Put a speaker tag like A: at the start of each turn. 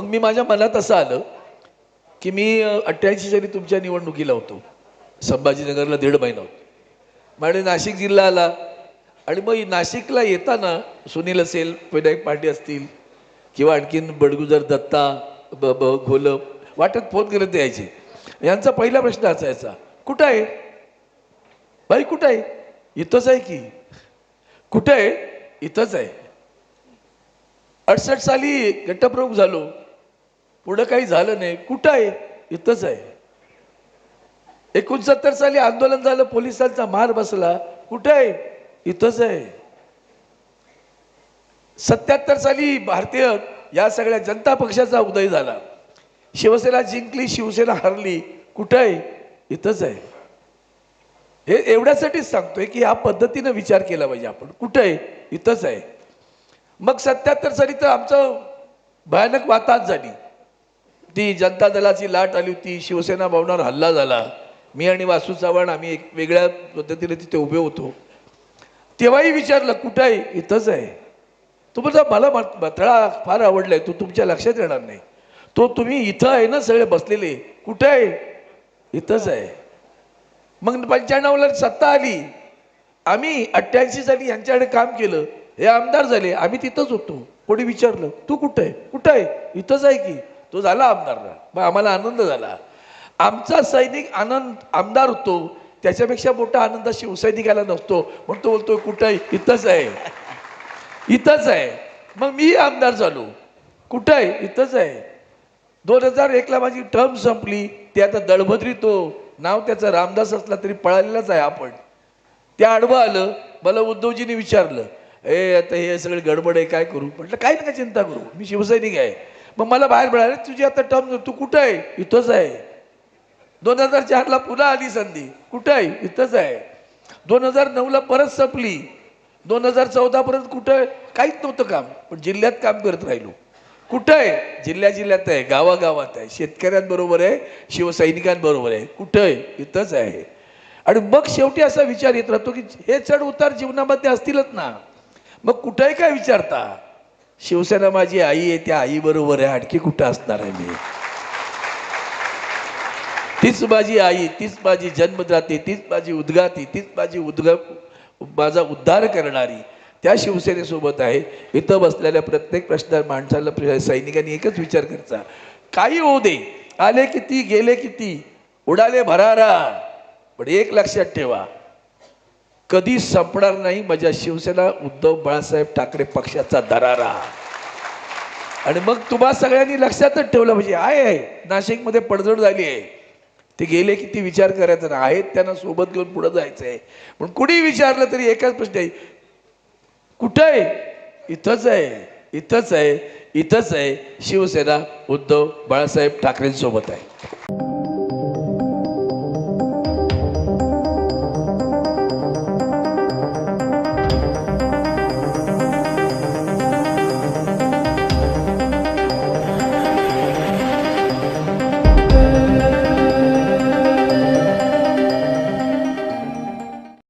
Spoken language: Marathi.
A: मग मी माझ्या मनात असं आलं की मी अठ्ठ्याऐंशी साली तुमच्या निवडणुकीला होतो. संभाजीनगरला दीड महिना होतो. म्हणजे नाशिक जिल्हा आला आणि मग नाशिकला येताना सुनील असेल विनायक पांडे असतील किंवा आणखीन बडगुजर दत्ता ब ब घोलप वाटत फोन करत यायचे. यांचा पहिला प्रश्न असायचा कुठं आहे? बाई कुठं आहे? इथंच आहे की. कुठं आहे? इथंच आहे. अडसष्ट साली गट्टप्रमुख झालो. पुढं काही झालं नाही. कुठं आहे? इथंच आहे. एकोणसत्तर साली आंदोलन झालं पोलिसांचा मार बसला. कुठं आहे? इथंच आहे. सत्याहत्तर साली भारतीय या सगळ्या जनता पक्षाचा उदय झाला. शिवसेना जिंकली शिवसेना हरली. कुठं आहे? इथंच आहे. हे एवढ्यासाठीच सांगतोय की या पद्धतीनं विचार केला पाहिजे आपण. कुठं आहे? इथंच आहे. मग सत्याहत्तर साली तर आमचं भयानक वाताहत झाली. ती जनता दलाची लाट आली होती शिवसेना भवनावर हल्ला झाला. मी आणि वासू चव्हाण आम्ही एक वेगळ्या पद्धतीने तिथे उभे होतो. तेव्हाही विचारलं कुठं आहे इथंच आहे. तो बोलता मला मत- फार फार आवडलाय तो तुमच्या लक्षात येणार नाही. तो तुम्ही इथं आहे ना सगळे बसलेले? कुठं आहे इथंच आहे. मग पंच्याण्णवला सत्ता आली. आम्ही अठ्ठ्याऐंशी साली यांच्याकडे काम केलं. हे आमदार झाले आम्ही तिथंच होतो. कोणी विचारलं तू कुठं आहे कुठं आहे इथंच आहे की? तो झाला आमदारला मग आम्हाला आनंद झाला. आमचा सैनिक आनंद आमदार होतो. त्याच्यापेक्षा मोठा आनंद शिवसैनिकाला नसतो. म्हणून तो बोलतो कुठं? आहे इथंच आहे. इथंच आहे. मग मी आमदार झालो. कुठं आहे? इथंच आहे. दोन हजार एकला माझी टर्म संपली. ते आता दळभद्री तो. नाव त्याचं रामदास असला तरी पळालेलाच आहे आपण. त्या आडवं आलं. मला उद्धवजीने विचारलं ए आता हे सगळे गडबड आहे काय करू? म्हटलं काय नका चिंता करू. मी शिवसैनिक आहे. मग मला बाहेर मिळाले तुझी आता टर्म तू कुठं आहे? इथंच आहे. दोन हजार चारला पुन्हा आली संधी. कुठं आहे? इथंच आहे. दोन हजार नऊला परत संपली. दोन हजार चौदापर्यंत कुठं? काहीच नव्हतं काम. पण जिल्ह्यात काम करत राहिलो. कुठं आहे? जिल्ह्या जिल्ह्यात आहे गावागावात आहे. शेतकऱ्यांबरोबर आहे शिवसैनिकांबरोबर आहे. कुठं आहे? इथंच आहे. आणि मग शेवटी असा विचार येत राहतो की हे चढ उतार जीवनामध्ये असतीलच ना. मग कुठंही काय विचारता? शिवसेना माझी आई आहे त्या आईबरोबर आहे. आणखी कुठं असणार आहे मी? तीच माझी आई तीच माझी जन्मदाती तीच माझी उद्गाती तीच माझी उद्ग माझा उद्धार करणारी त्या शिवसेनेसोबत आहे. इथं बसलेल्या प्रत्येक प्रश्न माणसाला सैनिकांनी एकच विचार करायचा. काही होऊ दे. आले किती गेले किती? उडाले भरारा. पण एक लक्षात ठेवा. कधी संपणार नाही माझ्या शिवसेना उद्धव बाळासाहेब ठाकरे पक्षाचा दरारा. आणि मग तुम्हा सगळ्यांनी लक्षातच ठेवलं म्हणजे आहे आहे नाशिकमध्ये पडझड झाली आहे. ते गेले किती विचार करायचा ना आहेत त्यांना सोबत घेऊन पुढे जायचं आहे पण कुणी विचारलं तरी एकाच प्रश्न आहे कुठं आहे? इथंच आहे इथंच आहे इथंच आहे शिवसेना उद्धव बाळासाहेब ठाकरेंसोबत आहे.